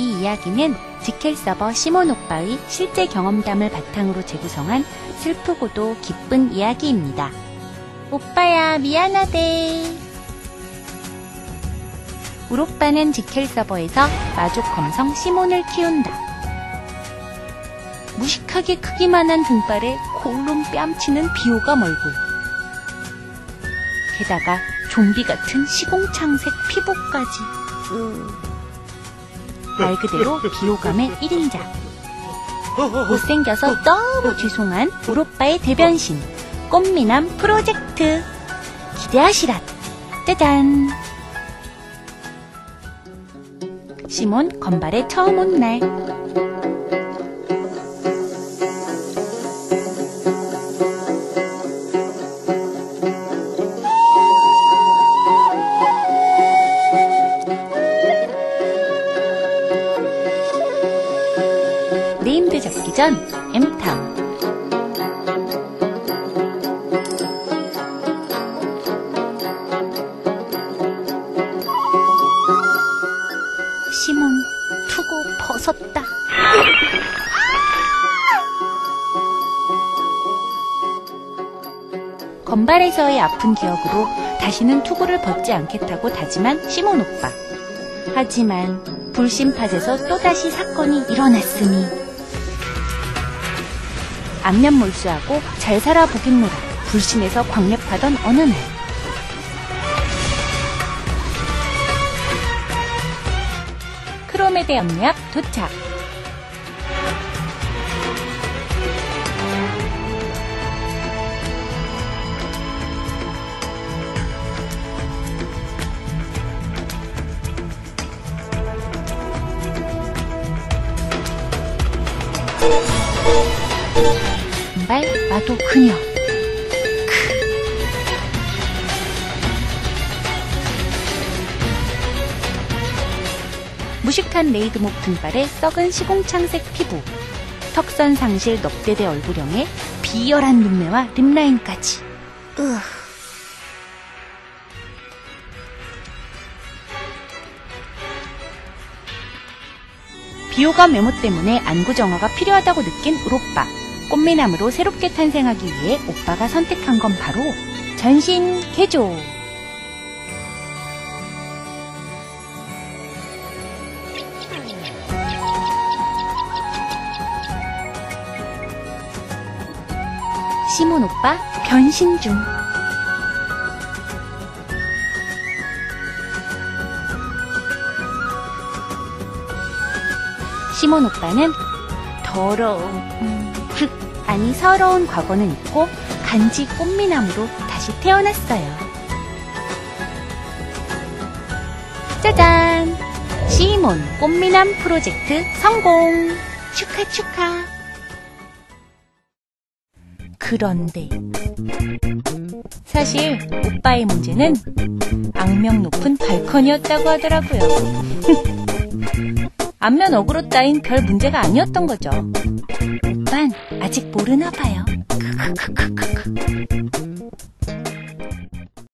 이 이야기는 지켈 서버 시몬 오빠의 실제 경험담을 바탕으로 재구성한 슬프고도 기쁜 이야기입니다. 오빠야, 미안하대. 울 오빠는 지켈 서버에서 마족 검성 시몬을 키운다. 무식하게 크기만한 등발에 골룸 뺨치는 비호감 얼굴. 게다가 좀비 같은 시공창색 피부까지. 으. 말 그대로 비호감의 1인자. 못생겨서 너무 죄송한 우로빠의 대변신. 꽃미남 프로젝트. 기대하시라. 짜잔. 시몬 건발에 처음 온 날. 네임드 잡기 전 M타운. 시몬 투고 벗었다. 건발에서의 아픈 기억으로 다시는 투구를 벗지 않겠다고 다짐한 시몬 오빠. 하지만 불심팟에서 또다시 사건이 일어났으니 안면 몰수하고 잘 살아보겠노라. 불신에서 광랩하던 어느 날. 크로메데 염약 도착 발 나도 그녀 크. 무식한 레이드목 등발에 썩은 시공창색 피부 턱선 상실 넙대대 얼굴형에 비열한 눈매와 립라인까지 으. 비호감 외모 때문에 안구 정화가 필요하다고 느낀 우로빠 꽃미남으로 새롭게 탄생하기 위해 오빠가 선택한 건 바로 전신 개조. 시몬 오빠 변신 중. 시몬 오빠는 흑, 아니 서러운 과거는 잊고 간지 꽃미남으로 다시 태어났어요. 짜잔! 시몬 꽃미남 프로젝트 성공! 축하 축하! 그런데 사실 오빠의 문제는 악명 높은 발컨이었다고 하더라고요. 안면 어그로 따윈 별 문제가 아니었던 거죠. 아직 모르나 봐요. 크크크크크.